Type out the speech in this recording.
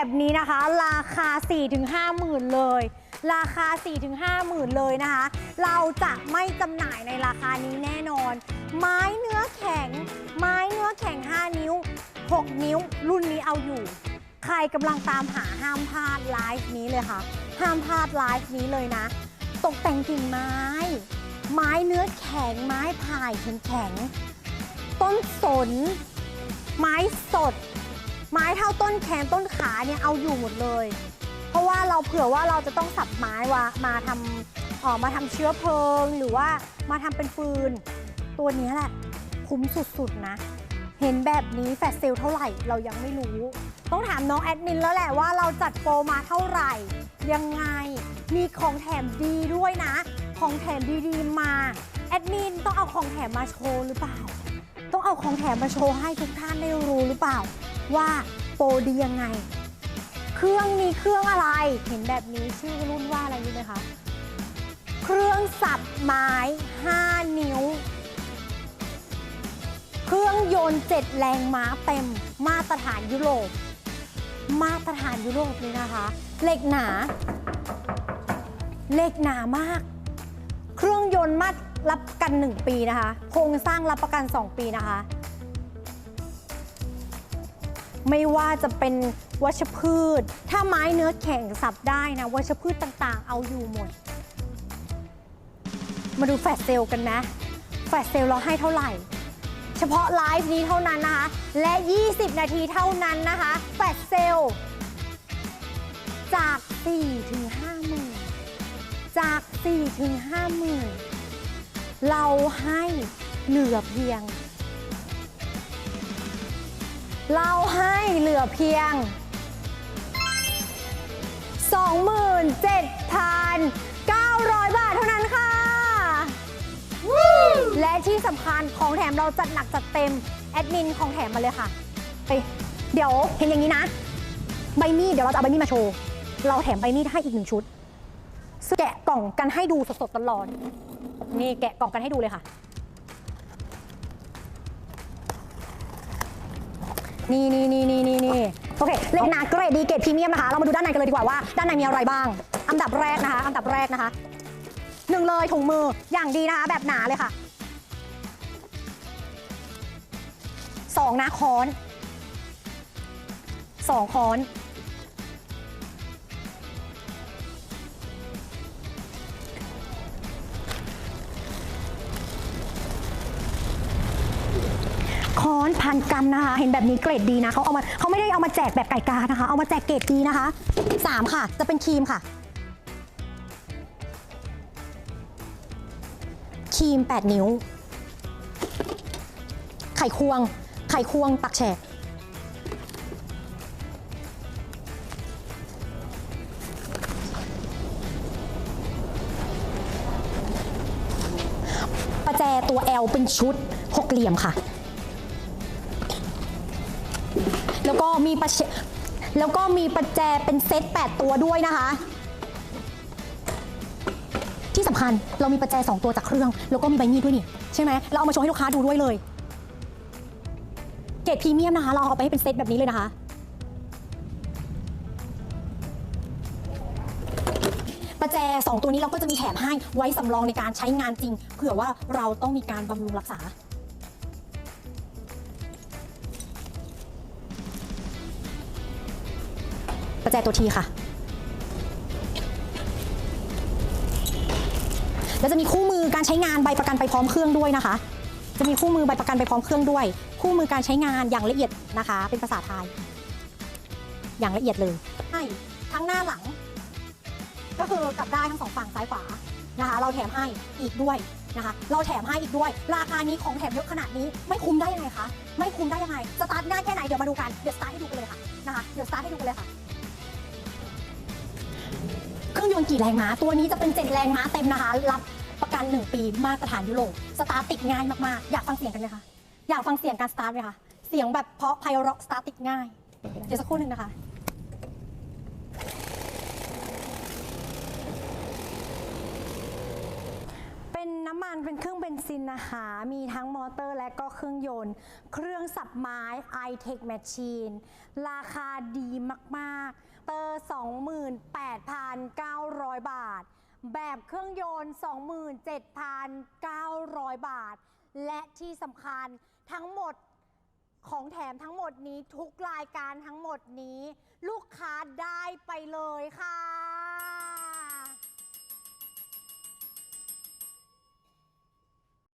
แบบนี้นะคะ ราคา 4-5หมื่นเลย ราคา 4-5หมื่นเลยนะคะ เราจะไม่จำหน่ายในราคานี้แน่นอน ไม้เนื้อแข็ง ไม้เนื้อแข็ง 5 นิ้ว 6 นิ้ว รุ่นนี้เอาอยู่ ใครกำลังตามหาห้ามพลาดไลฟ์นี้เลยค่ะ ห้ามพลาดไลฟ์นี้เลยนะ ตกแต่งกิ่งไม้ ไม้เนื้อแข็ง ไม้พายแข็ง ต้นสน ไม้สด ไม้เท่าต้นแขนต้นขาเนี่ยเอาอยู่หมดเลย เพราะว่าเราเผื่อว่าเราจะต้องสับไม้ว่ามาทำเอ่อมาทำเชื้อเพลิง หรือว่ามาทำเป็นฟืน ตัวนี้แหละคุ้มสุดๆนะ เห็นแบบนี้แฟลชเซลเท่าไหร่เรายังไม่รู้ ต้องถามน้องแอดมินแล้วแหละว่าเราจัดโปรมาเท่าไหร่ ยังไงมีของแถมดีด้วยนะ ของแถมดีๆมาแอดมินต้องเอาของแถมมาโชว์หรือเปล่า ต้องเอาของแถมมาโชว์ให้ทุกท่านได้รู้หรือเปล่า ว่าโปรดียังไง เครื่องนี้เครื่องอะไร เห็นแบบนี้ชื่อรุ่นว่าอะไรรู้ไหมคะ เครื่องสับไม้ 5 นิ้ว เครื่องยนต์ 7 แรงม้าเต็ม มาตรฐานยุโรป มาตรฐานยุโรปเลยนะคะ เหล็กหนา เหล็กหนามาก เครื่องยนต์มัดรับกัน 1 ปีนะคะ โครงสร้างรับประกัน 2 ปีนะคะ ไม่ว่าจะเป็นวัชพืช ถ้าไม้เนื้อแข็งสับได้นะ วัชพืชต่างๆ เอาอยู่หมด มาดูแฟลชเซลกันนะ แฟลชเซลเราให้เท่าไหร่ เฉพาะไลฟ์นี้เท่านั้นนะคะ และ 20 นาทีเท่านั้นนะคะ แฟลชเซลจาก 4 ถึง 5 หมื่น จาก 4 ถึง 5 หมื่น เราให้เหลือเพียง เราให้เหลือเพียง 27,900 บาทเท่านั้นค่ะ และที่สำคัญของแถมเราจัดหนักจัดเต็ม แอดมินของแถมมาเลยค่ะเอ้ยเดี๋ยวเห็นอย่างนี้นะ ใบมีดเดี๋ยวเราจะเอาใบมีดมาโชว์ เราแถมใบมีดให้อีกหนึ่งชุดซึ่งแกะกล่องกันให้ดูสดๆตลอดนี่แกะกล่องกันให้ดูเลยค่ะ นี่นี่นี่นี่นี่นี่โอเคเล็กหนาเกรดดีเกรดพรีเมียมนะคะเรามาดูด้านในกันเลยดีกว่าว่าด้านในมีอะไรบ้าง อันดับแรกนะคะอันดับแรกนะคะหนึ่งเลยถุงมืออย่างดีนะคะแบบหนาเลยค่ะสองนะค้อนสองค้อน ค้อนพันกรัมนะคะ เห็นแบบนี้เกรดดีนะเขาเอามาเขาไม่ได้เอามาแจกแบบไก่กานะคะ เอามาแจกเกรดดีนะคะสามค่ะ จะเป็นครีมค่ะครีม 8 นิ้ว ไขควง ไขควงตักแฉกประแจตัว L เป็นชุดหกเหลี่ยมค่ะ แล้วก็มีประแล้วก็มีประแจเป็นเซต 8 ตัวด้วยนะคะ ที่สำคัญเรามีประแจ 2 ตัวจากเครื่อง แล้วก็มีใบมีดด้วยนี่ ใช่ไหมเราเอามาโชว์ให้ลูกค้าดูด้วยเลย เกรดพรีเมียมนะคะ เราเอาไปให้เป็นเซตแบบนี้เลยนะคะ ประแจ 2 ตัวนี้เราก็จะมีแถมให้ไว้สำรองในการใช้งานจริงเผื่อว่าเราต้องมีการบำรุงรักษา ประแจตัวทีค่ะ แล้วจะมีคู่มือการใช้งานใบประกันไปพร้อมเครื่องด้วยนะคะ จะมีคู่มือใบประกันไปพร้อมเครื่องด้วย คู่มือการใช้งานอย่างละเอียดนะคะ เป็นภาษาไทย อย่างละเอียดเลยใช่ทั้งหน้าหลัง ก็คือกลับได้ทั้งสองฝั่งซ้ายขวานะคะ เราแถมให้อีกด้วยนะคะ เราแถมให้อีกด้วย ราคานี้ของแถมเยอะขนาดนี้ไม่คุ้มได้ยังไงคะ ไม่คุ้มได้ยังไง สตาร์ทง่ายแค่ไหนเดี๋ยวมาดูกัน เดี๋ยวสตาร์ทให้ดูกันเลยค่ะนะคะ เดี๋ยวสตาร์ทให้ดูกันเลยค่ะ ยนต์กี่แรงม้า ตัวนี้จะเป็น7แรงม้าเต็มนะคะ รับประกัน 1 ปีมาตรฐานยุโรปสตาร์ทติดง่ายมากๆ อยากฟังเสียงกันไหมคะอยากฟังเสียงการสตาร์ทไหมคะเสียงแบบเพราะไพเราะสตาร์ทติดง่าย เดี๋ยวสักครู่หนึ่งนะคะเป็นน้ำมันเป็นเครื่องเบนซินนะคะ มีทั้งมอเตอร์และก็เครื่องยนต์ เครื่องสับไม้ iTech Machine ราคาดีมาก ๆ เตอร์ 28,900 บาท แบบเครื่องยนต์ 27,900 บาท และที่สำคัญทั้งหมดของแถมทั้งหมดนี้ทุกรายการทั้งหมดนี้ ลูกค้าได้ไปเลยค่ะ